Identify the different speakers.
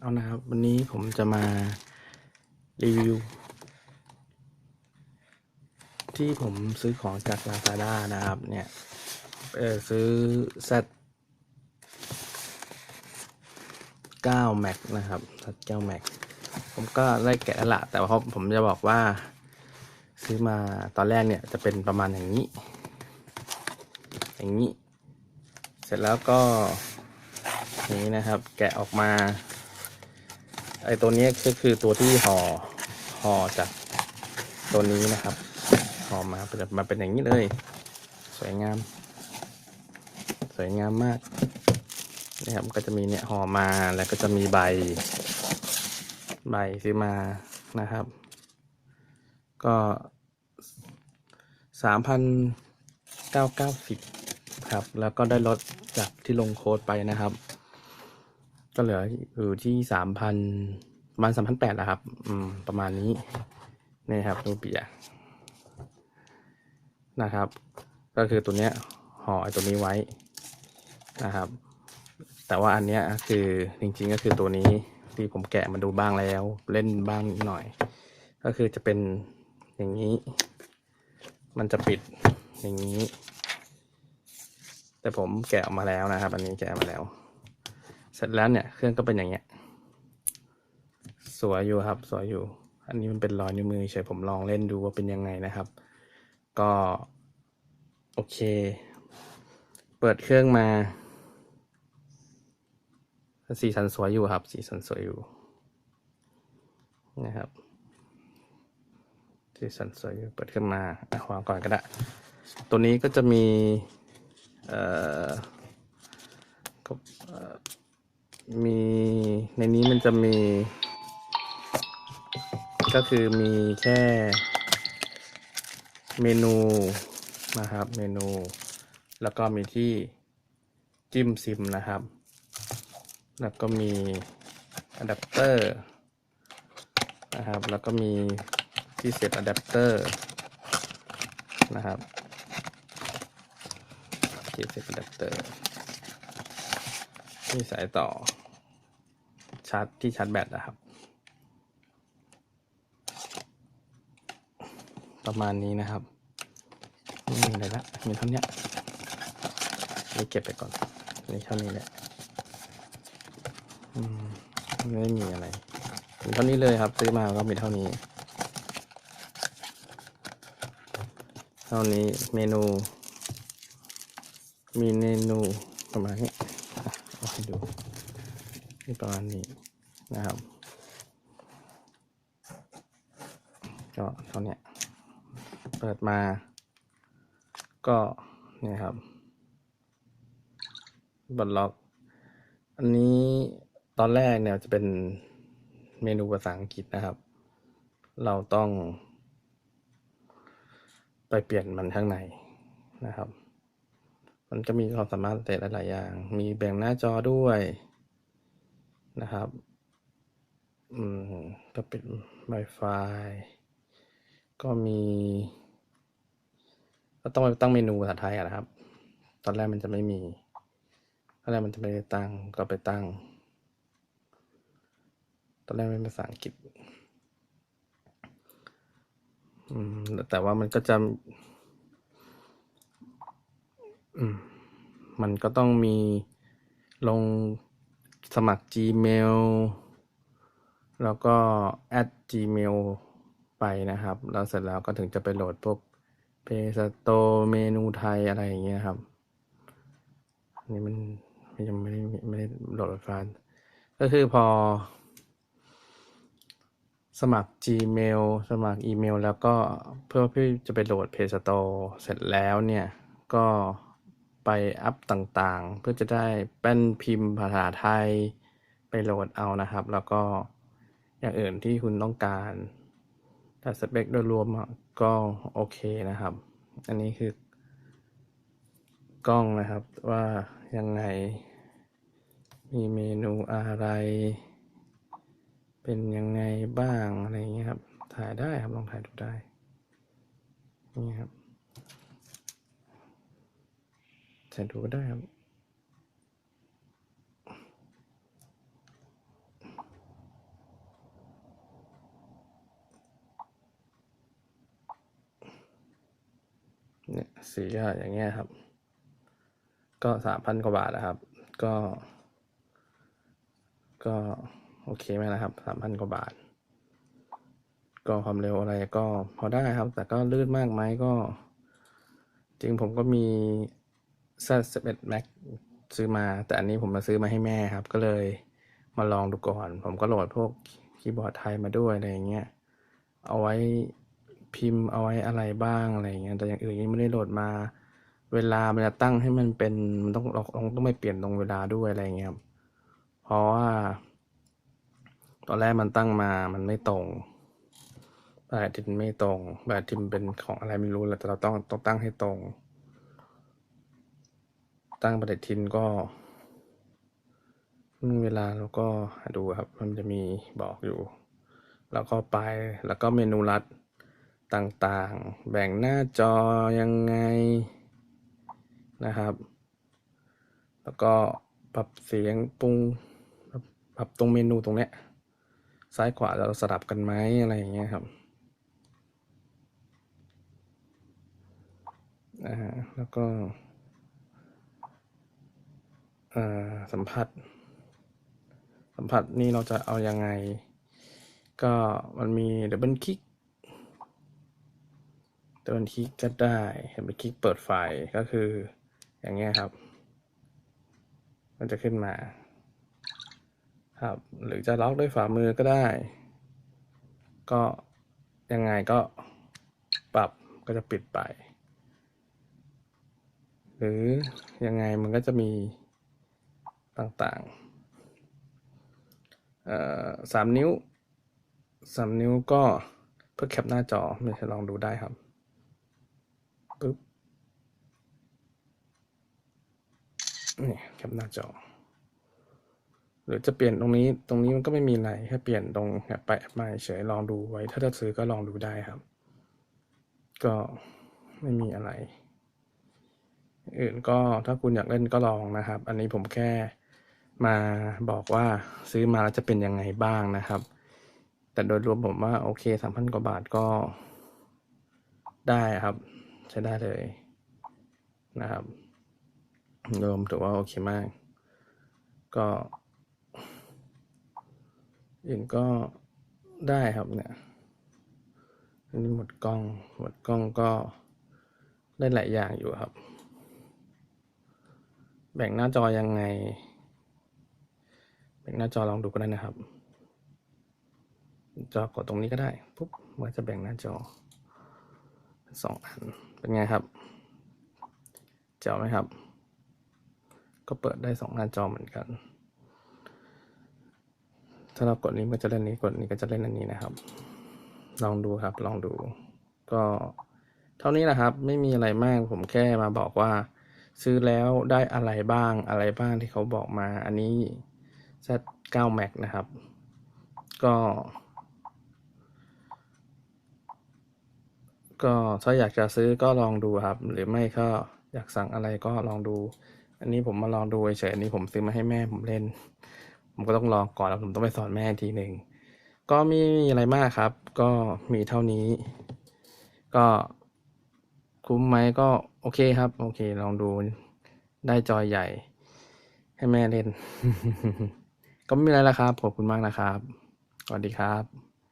Speaker 1: เอานะครับวันนี้ผมจะมารีวิว ที่ผมซื้อของจาก Lazada นะครับ เนี่ยเออซื้อ Z 9 Max นะครับ Z 9 Max ผมก็ได้แกะละแต่ว่าผมจะบอกว่า ซื้อมาตอนแรกเนี่ยจะเป็นประมาณอย่างนี้ อย่างนี้ เสร็จแล้วก็นี้นะครับ แกะออกมา ไอตัวนี้ก็คือตัวที่ห่อห่อจากตัวนี้นะครับห่อมาเป็นมาเป็นอย่างนี้เลย สวยงาม สวยงามมากนะครับก็จะมีเนี่ยห่อมาแล้วก็จะมีใบ ใบซื้อมานะครับ ก็สามพันเก้าเก้าสิบครับ แล้วก็ได้ลดจากที่ลงโค้ดไปนะครับ ก็เหลืออยู่ที่สามพันประมาณสามพันแปดแล้วครับ อืม ประมาณนี้นี่ครับรูปียนะครับ ก็คือตัวเนี้ยห่อไอตัวนี้ไว้นะครับ แต่ว่าอันเนี้ยคือจริงๆก็คือตัวนี้ที่ผมแกะมาดูบ้างแล้ว เล่นบ้างนิดหน่อย ก็คือจะเป็นอย่างนี้ มันจะปิดอย่างนี้ แต่ผมแกะออกมาแล้วนะครับ อันนี้แกะมาแล้ว เสร็จแล้วเนี่ยเครื่องก็เป็นอย่างเงี้ย สวยอยู่ครับ สวยอยู่ อันนี้มันเป็นรอยนิ้วมือเฉยผมลองเล่นดูว่าเป็นยังไงนะครับ ก็ โอเค เปิดเครื่องมา สีสันสวยอยู่ครับ สีสันสวยอยู่นะครับสีสันสวยอยู่เปิดขึ้นมาอะวางก่อนก็ได้ ตัวนี้ก็จะมี เอ่อก็เอ่อ มีในนี้มันจะมี ก็คือมีแค่เมนูนะครับ เมนู แล้วก็มีที่จิ้มซิมนะครับ แล้วก็มีอะแดปเตอร์นะครับ แล้วก็มีที่เสียบอะแดปเตอร์นะครับที่เสียบอะแดปเตอร์ ที่สายต่อ ชาร์จที่ชาร์จแบตนะครับ ประมาณนี้นะครับไม่มีอะไรละมีเท่านี้นี่เก็บไปก่อนนี่เท่านี้แหละอืมไม่มีอะไรมีเท่านี้เลยครับ ซื้อมาก็มีเท่านี้ เท่านี้เมนู มีเมนูประมาณนี้อะเอาให้ดูนี่ ประมาณนี้นะครับ ก็เท่านี้เปิดมา ก็เนี่ยครับบนล็อก อันนี้ตอนแรกเนี่ยจะเป็นเมนูภาษาอังกฤษนะครับ เราต้อง ไปเปลี่ยนมันข้างในนะครับ มันก็มีความสามารถแต่หลาย ๆ อย่าง มีแบ่งหน้าจอด้วย นะครับ อืม ก็เป็น Wi-Fi ก็มีก็ต้องไปตั้งเมนูภาษาไทยอะนะครับ ตอนแรกมันจะไม่มี ตอนแรกมันจะไม่ได้ตั้ง ก็ไปตั้ง ตอนแรกเป็นภาษาอังกฤษ อืม แต่ว่ามันก็จะ อืม มันก็ต้องมีลง สมัคร Gmail แล้วก็ add Gmail ไปนะครับ แล้วเสร็จแล้วก็ถึงจะไปโหลดพวก Play Store เมนูไทยอะไรอย่างเงี้ยครับนนี้มันยังไม่ได้ไม่ได้โหลดไฟล์ก็คือพอ สมัคร Gmail สมัครอีเมล แล้วก็เพื่อพี่จะไปโหลด Play Store เสร็จแล้วเนี่ย ก็ ไปอัพต่างๆ เพื่อจะได้แป้นพิมพ์ภาษาไทยไปโหลดเอานะครับ แล้วก็อย่างอื่นที่คุณต้องการแต่สเปคโดยรวมก็โอเคนะครับ อันนี้คือกล้องนะครับว่ายังไงมีเมนูอะไร เป็นยังไงบ้างอะไรเงี้ยครับ ถ่ายได้ครับลองถ่ายดูได้นี่ครับ ส่ดูก็ได้ครับเนี่ยสีก็อย่างเงี้ยครับ ก็สามพันกว่าบาทนะครับ ก็ ก็โอเคไหมนะครับสามพันกว่าบาท ก็ความเร็วอะไรก็พอได้ครับ แต่ก็ลื่นมากไหมก็ จริงผมก็มี z 11 Max ซื้อมา แต่อันนี้ผมมาซื้อมาให้แม่ครับ ก็เลยมาลองดูก่อน ผมก็โหลดพวกคีย์บอร์ดไทยมาด้วยอะไรอย่างเงี้ย เอาไว้พิมพ์เอาไว้อะไรบ้างอะไรอย่างเงี้ย แต่อย่างอื่นยังไม่ได้โหลดมา เวลามันจะตั้งให้มันเป็น มันต้องเราต้องต้องไปเปลี่ยนตรงเวลาด้วยอะไรอย่างเงี้ยครับเพราะว่า ตอนแรกมันตั้งมา มันไม่ตรงแบบทิมไม่ตรงแบบทิมเป็นของอะไรไม่รู้แต่เราต้องต้องตั้งให้ตรง ตั้งปฏิทินก็เวลาเราก็ดูครับ มันจะมีบอกอยู่ แล้วก็ไปแล้วก็เมนูลัดต่างๆ แบ่งหน้าจอยังไงนะครับ แล้วก็ปรับเสียงปรุงปรับตรงเมนูตรงเนี้ย ซ้ายขวาเราสลับกันไหมอะไรอย่างเงี้ยครับนะฮะแล้วก็ สัมผัส สัมผัสนี่เราจะเอายังไง ก็มันมีดับเบิลคลิกดับเบิลคลิกก็ได้ดับเบิลคลิกเปิดไฟก็คืออย่างเงี้ยครับ มันจะขึ้นมาครับ หรือจะล็อกด้วยฝ่ามือก็ได้ ก็ยังไงก็ปรับก็จะปิดไป หรือยังไงมันก็จะมี ต่างๆสามนิ้วสามนิ้วก็เพื่อแคปหน้าจอไม่ใช่ลองดูได้ครับปึ๊บนี่แคปหน้าจอ หรือจะเปลี่ยนตรงนี้ตรงนี้มันก็ไม่มีอะไรแค่เปลี่ยนตรงแอปไปแอปมาเฉยลองดูไว้ ถ้าจะซื้อก็ลองดูได้ครับ ก็ไม่มีอะไร อื่นก็ถ้าคุณอยากเล่นก็ลองนะครับ อันนี้ผมแค่ มาบอกว่าซื้อมาแล้วจะเป็นยังไงบ้างนะครับ แต่โดยรวมผมว่า โอเคสามพันกว่าบาทก็ได้ครับ ใช้ได้เลยนะครับรวมถือว่าโอเคมาก ก็อื่นก็ได้ครับเนี่ยอันนี้หมดกล้องหมดกล้องก็ได้หลายอย่างอยู่ครับ แบ่งหน้าจอยังไง บ่งหน้าจอลองดูก็ได้นะครับ จอกดตรงนี้ก็ได้ปุ๊บมันจะแบ่งหน้าจอสองอันเป็นไงครับเจ๋วไหมครับ ก็เปิดได้สองหน้าจอเหมือนกัน ถ้าเรากดนี้มันก็จะเล่นนี้กดนี้ก็จะเล่นอันนี้นะครับ ลองดูครับลองดู ก็เท่านี้แหละครับ ไม่มีอะไรมากผมแค่มาบอกว่า ซื้อแล้วได้อะไรบ้างอะไรบ้างที่เขาบอกมาอันนี้ Z9 Max นะครับ ก็ ก็ถ้าอยากจะซื้อก็ลองดูครับ หรือไม่ก็อยากสั่งอะไรก็ลองดู อันนี้ผมมาลองดูเฉยๆอันนี้ผมซื้อมาให้แม่ผมเล่น ผมก็ต้องลองก่อนแล้วผมต้องไปสอนแม่ทีหนึ่งก็ไม่มีอะไรมากครับ ก็มีเท่านี้ ก็คุ้มไหมก็โอเคครับ โอเค ลองดูได้จอยใหญ่ ให้แม่เล่น ก็ไม่มีอะไรแล้วครับ ขอบคุณมากนะครับ สวัสดีครับ